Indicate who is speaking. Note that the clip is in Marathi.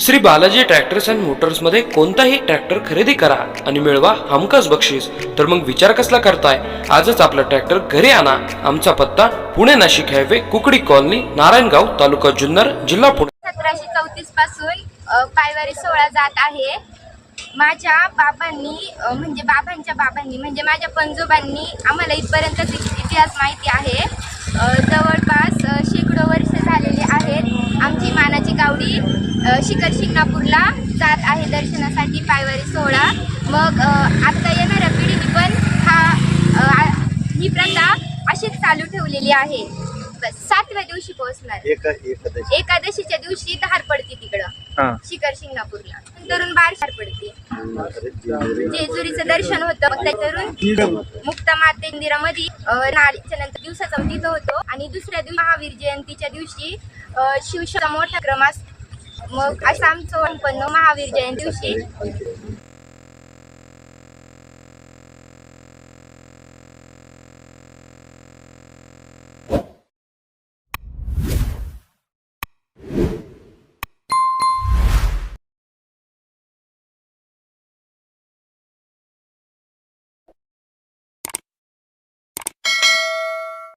Speaker 1: श्री बालाजी ट्रॅक्टर्स अँड मोटर्समध्ये कोणताही ट्रॅक्टर खरेदी करा आणि मिळवा हमखास बक्षीस. तर मग विचार कसला करताय? आजच आपला ट्रॅक्टर घरी आणा. आमचा पत्ता पुणे नाशिक हायवे कुकडी कॉलनी नारायणगाव तालुका जुन्नर जिल्हा पुणे.
Speaker 2: सतराशे चौतीसपासून पायवारी सोहळा जात आहे. माझ्या बाबांनी म्हणजे बाबांच्या बाबांनी म्हणजे माझ्या पंजोबांनी आम्हाला इथपर्यंत इतिहास माहिती आहे. जवळपास शेकडो वर्ष झालेले आहेत. आमची मानाची गावडी शिखर शिंगणापूरला जात आहे दर्शनासाठी पायवारी सोहळा. मग अ, आता येणाऱ्या पिढीने पण हा ही प्रथा अशीच चालू ठेवलेली आहे. सातव्या दिवशी पोहोचणार.
Speaker 3: एका एकादशी.
Speaker 2: एकादशीच्या दिवशी धार पडते तिकडं शिखर शिंगणापूरला नंतरून बार धार पडते. जेजुरीचं दर्शन होतं. त्याच्यावरून मुक्ता माते मंदिरामध्ये दिवसाचा तिथं होतो. आणि दुसऱ्या दिवशी महावीर जयंतीच्या दिवशी शिवशा मोठा क्रम असतो मग असं आमचं पण महावीर जयंती दिवशी.